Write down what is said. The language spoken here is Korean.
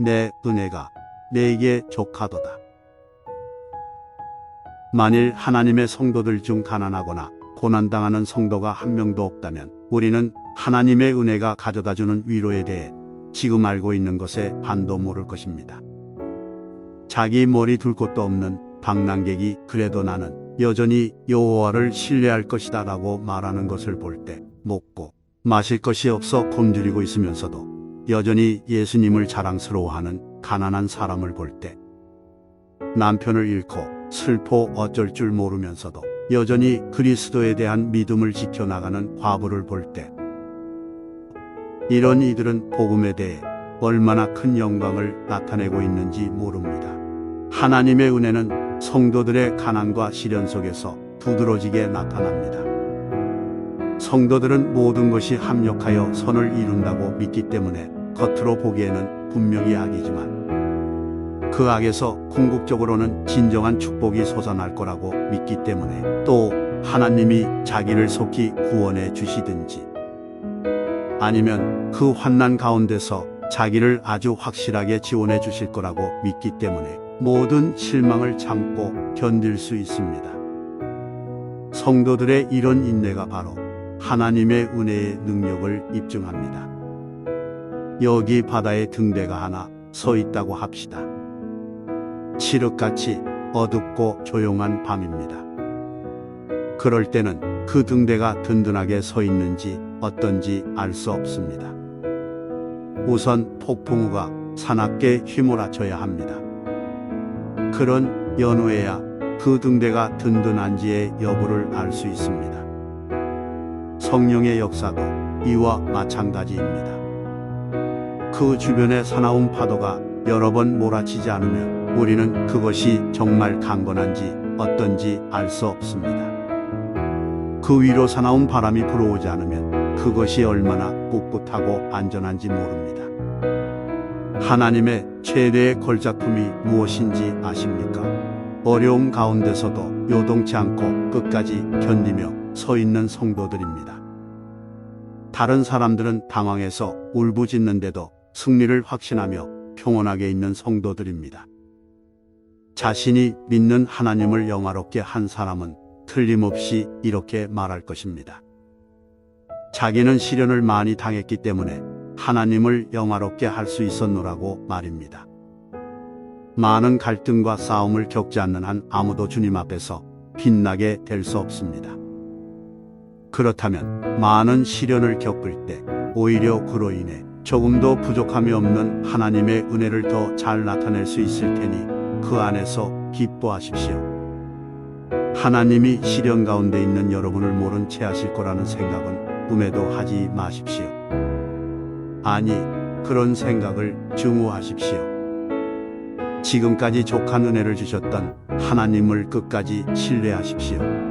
내 은혜가 내게 족하도다. 만일 하나님의 성도들 중 가난하거나 고난당하는 성도가 한 명도 없다면 우리는 하나님의 은혜가 가져다주는 위로에 대해 지금 알고 있는 것에 반도 모를 것입니다. 자기 머리 둘 곳도 없는 방랑객이 그래도 나는 여전히 여호와를 신뢰할 것이다 라고 말하는 것을 볼 때 먹고 마실 것이 없어 굶주리고 있으면서도 여전히 예수님을 자랑스러워하는 가난한 사람을 볼 때 남편을 잃고 슬퍼 어쩔 줄 모르면서도 여전히 그리스도에 대한 믿음을 지켜나가는 과부를 볼 때 이런 이들은 복음에 대해 얼마나 큰 영광을 나타내고 있는지 모릅니다. 하나님의 은혜는 성도들의 가난과 시련 속에서 두드러지게 나타납니다. 성도들은 모든 것이 합력하여 선을 이룬다고 믿기 때문에 겉으로 보기에는 분명히 악이지만 그 악에서 궁극적으로는 진정한 축복이 솟아날 거라고 믿기 때문에 또 하나님이 자기를 속히 구원해 주시든지 아니면 그 환난 가운데서 자기를 아주 확실하게 지원해 주실 거라고 믿기 때문에 모든 실망을 참고 견딜 수 있습니다. 성도들의 이런 인내가 바로 하나님의 은혜의 능력을 입증합니다. 여기 바다에 등대가 하나 서 있다고 합시다. 칠흑같이 어둡고 조용한 밤입니다. 그럴 때는 그 등대가 든든하게 서 있는지 어떤지 알 수 없습니다. 우선 폭풍우가 사납게 휘몰아쳐야 합니다. 그런 연후에야 그 등대가 든든한지의 여부를 알 수 있습니다. 성령의 역사도 이와 마찬가지입니다. 그 주변의 사나운 파도가 여러 번 몰아치지 않으면 우리는 그것이 정말 강건한지 어떤지 알 수 없습니다. 그 위로 사나운 바람이 불어오지 않으면 그것이 얼마나 꿋꿋하고 안전한지 모릅니다. 하나님의 최대의 걸작품이 무엇인지 아십니까? 어려움 가운데서도 요동치 않고 끝까지 견디며 서 있는 성도들입니다. 다른 사람들은 당황해서 울부짖는데도 승리를 확신하며 평온하게 있는 성도들입니다. 자신이 믿는 하나님을 영화롭게 한 사람은 틀림없이 이렇게 말할 것입니다. 자기는 시련을 많이 당했기 때문에 하나님을 영화롭게 할 수 있었노라고 말입니다. 많은 갈등과 싸움을 겪지 않는 한 아무도 주님 앞에서 빛나게 될 수 없습니다. 그렇다면 많은 시련을 겪을 때 오히려 그로 인해 조금도 부족함이 없는 하나님의 은혜를 더 잘 나타낼 수 있을 테니 그 안에서 기뻐하십시오. 하나님이 시련 가운데 있는 여러분을 모른 채 하실 거라는 생각은 꿈에도 하지 마십시오. 아니, 그런 생각을 증오하십시오. 지금까지 족한 은혜를 주셨던 하나님을 끝까지 신뢰하십시오.